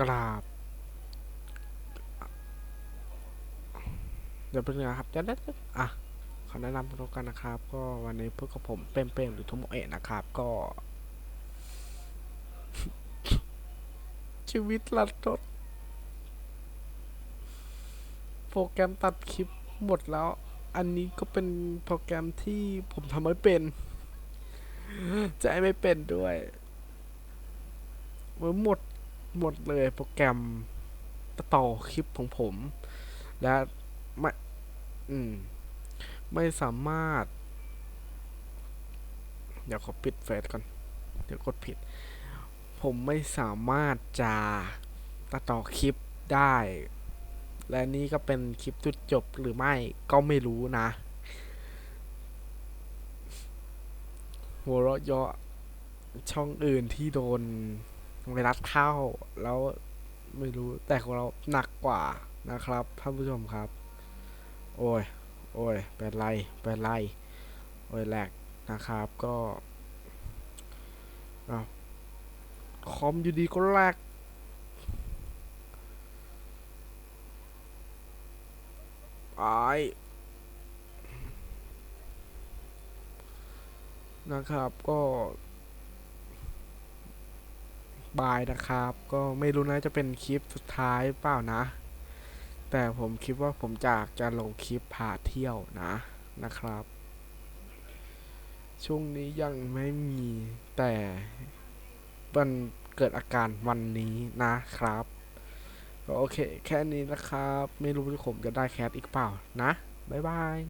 กราบ เดี๋ยวเป็นไงครับจะได้อะขอแนะนำตัวกันนะครับ ก็วันนี้พวกกับผมเป้มๆหรือทุโมเอะนะครับ ก็ ชีวิตลัดรถโปรแกรมตัดคลิปหมดแล้ว อันนี้ก็เป็นโปรแกรมที่ผมทำไม่เป็น จะให้ไม่เป็นด้วยมันหมด หมดเลยโปรแกรมต่อคลิปของผม และไม่อืมไม่สามารถ เดี๋ยวขอปิดเฟซก่อน เดี๋ยวกดผิด ผมไม่สามารถจะตัดต่อคลิปได้ และนี่ก็เป็นคลิปจุดจบหรือไม่ก็ไม่รู้นะ หัวเราะเยาะช่องอื่นที่โดน ไวรัสเข้า แล้วไม่รู้แต่ของเราหนักกว่านะครับท่านผู้ชมครับ โอ้ย โอ้ยเป็นไรเป็นไรโอ้ยแหลกนะครับก็อาคอมอยู่ดีก็แหลกไอนะครับก็ บายนะครับ ก็ไม่รู้นะจะเป็นคลิปสุดท้ายเปล่านะ แต่ผมคิดว่าผมจะจะลงคลิปพาเที่ยวนะนะครับ ช่วงนี้ยังไม่มีแต่มันเกิดอาการวันนี้นะครับก็โอเค แค่นี้นะครับ ไม่รู้ว่าผมจะได้แคสอีกเปล่านะ บ๊ายบาย